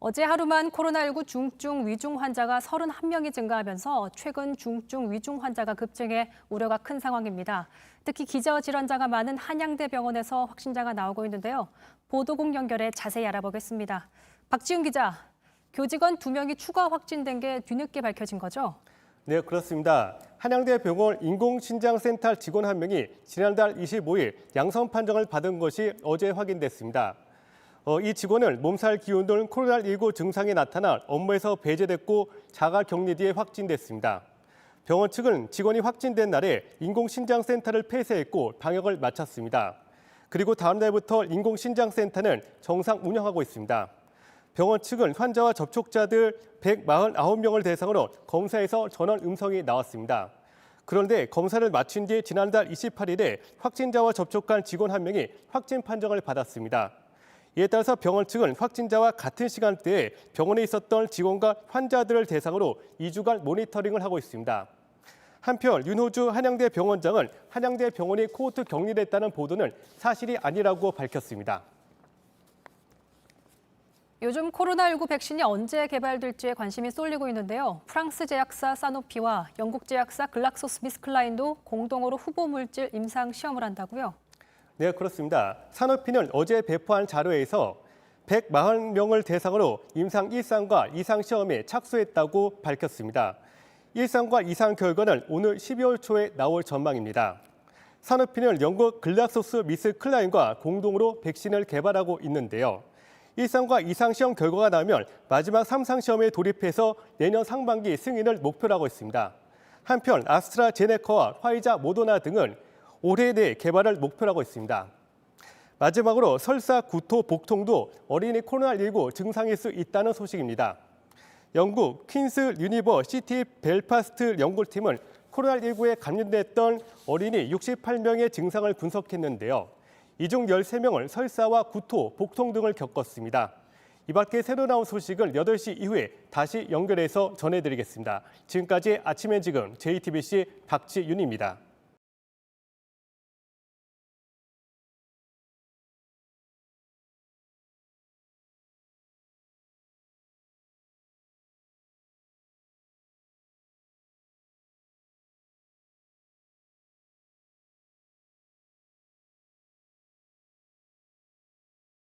어제 하루만 코로나19 중증 위중 환자가 31명이 증가하면서 최근 중증 위중 환자가 급증해 우려가 큰 상황입니다. 특히 기저 질환자가 많은 한양대 병원에서 확진자가 나오고 있는데요. 보도국 연결해 자세히 알아보겠습니다. 박지훈 기자, 교직원 2명이 추가 확진된 게 뒤늦게 밝혀진 거죠? 네, 그렇습니다. 한양대 병원 인공신장센터 직원 한 명이 지난달 25일 양성 판정을 받은 것이 어제 확인됐습니다. 어, 이 직원은 몸살 기운 등 코로나19 증상이 나타나 업무에서 배제됐고 자가 격리 뒤에 확진됐습니다. 병원 측은 직원이 확진된 날에 인공신장센터를 폐쇄했고 방역을 마쳤습니다. 그리고 다음 날부터 인공신장센터는 정상 운영하고 있습니다. 병원 측은 환자와 접촉자들 149명을 대상으로 검사에서 전원 음성이 나왔습니다. 그런데 검사를 마친 뒤 지난달 28일에 확진자와 접촉한 직원 한 명이 확진 판정을 받았습니다. 이에 따라서 병원 측은 확진자와 같은 시간대에 병원에 있었던 직원과 환자들을 대상으로 2주간 모니터링을 하고 있습니다. 한편 윤호주 한양대 병원장은 한양대 병원이 코호트 격리를 했다는 보도는 사실이 아니라고 밝혔습니다. 요즘 코로나19 백신이 언제 개발될지에 관심이 쏠리고 있는데요. 프랑스 제약사 사노피와 영국 제약사 글락소스미스클라인도 공동으로 후보 물질 임상 시험을 한다고요. 네, 그렇습니다. 산업피는 어제 배포한 자료에서 140명을 대상으로 임상 1상과 2상 시험에 착수했다고 밝혔습니다. 1상과 2상 결과는 오늘 12월 초에 나올 전망입니다. 산업피는 영국 글락소스 미스 클라인과 공동으로 백신을 개발하고 있는데요. 1상과 2상 시험 결과가 나오면 마지막 3상 시험에 돌입해서 내년 상반기 승인을 목표로 하고 있습니다. 한편 아스트라제네카와 화이자 모더나 등은 올해 내 개발을 목표로 하고 있습니다. 마지막으로 설사, 구토, 복통도 어린이 코로나19 증상일 수 있다는 소식입니다. 영국 퀸스 유니버 시티 벨파스트 연구팀은 코로나19에 감염됐던 어린이 68명의 증상을 분석했는데요. 이 중 13명은 설사와 구토, 복통 등을 겪었습니다. 이 밖에 새로 나온 소식을 8시 이후에 다시 연결해서 전해드리겠습니다. 지금까지 아침엔 지금 JTBC 박지윤입니다.